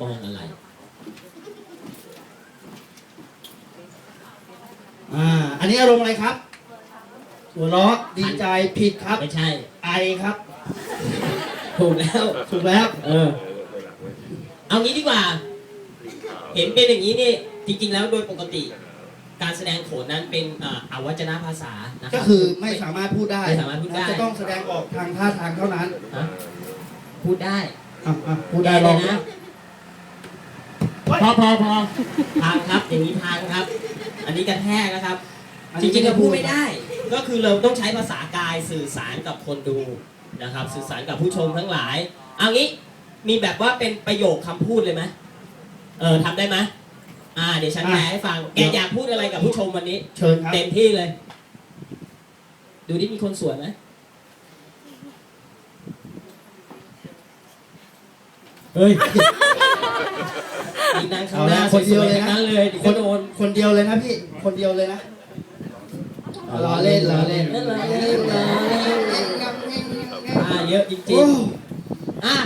มองอะไร อ่า อันนี้อารมณ์อะไรครับ หัวเราะดีใจผิดครับ ไม่ใช่ ไอครับ ถูกแล้ว ถูกแล้ว เออ เอางี้ดีกว่า เห็นเป็นอย่างนี้นี่จริงๆแล้วโดยปกติ การแสดงโขนนั้นเป็นอ่าอวัจนภาษานะรับก็คือไม่สามารถพูดได้ไม่สามารถพูดได้ จะต้องแสดงออกทางท่าทางเท่านั้นฮะพูดได้อะอะพูดได้ลเลองยนะ พอพอพอพังครับอย่างนี้พังครับ อันนี้กระแทกนะครับ จริงๆเราพูดไม่ได้ ก็คือเราต้องใช้ภาษากายสื่อสารกับคนดูนะครับ สื่อสารกับผู้ชมทั้งหลาย เอางี้มีแบบว่าเป็นประโยคคำพูดเลยไหมเออทำได้ไหมอ่าเดี๋ยวฉันแปลให้ฟัง แกอยากพูดอะไรกับผู้ชมวันนี้ เชิญครับเต็มที่เลย ดูที่มีคนสวยไหมเฮ้ย มีนั่งข้างหน้าเอาละคนเดียวเลยนะสๆทั้งนั้นเลยเดี๋ยวก็โดน คนเดียวเลยนะพี่ คนเดียวเลยนะล้อเล่นล้อเล่นเล่นล้อเล่นล้อเล่น อ่าเยอะจโอ้ริงๆอะ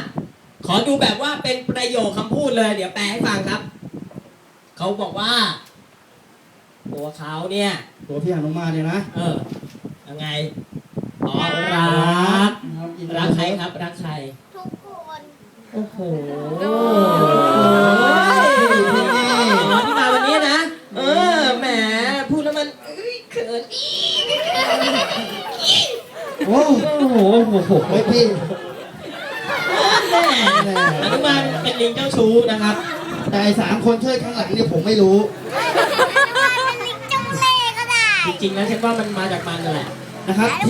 ขอดูแบบว่าเป็นประโยคคำพูดเลย เดี๋ยวแปลให้ฟังครับ เขาบอกว่าตัวเขาเนี่ย ตัวพี่หนุมานเนี่ยนะเออยังไงอ๋อรัก รักใครครับ รักใครทุกคน โอ้โหโอ้ อ้ยเขินอีโอ้โอ้โหโอ้โหเฮ้ยพี่แม่อนุมานเป็นลิงเจ้าชู้นะครับ แต่ไอ้สามคนเชิดข้างหลังเนี่ยผมไม่รู้เป็นลิงจงเล่ก็ได้ จริงๆแล้วฉันว่ามันมาจากมันนั่นแหละนะครับ ที่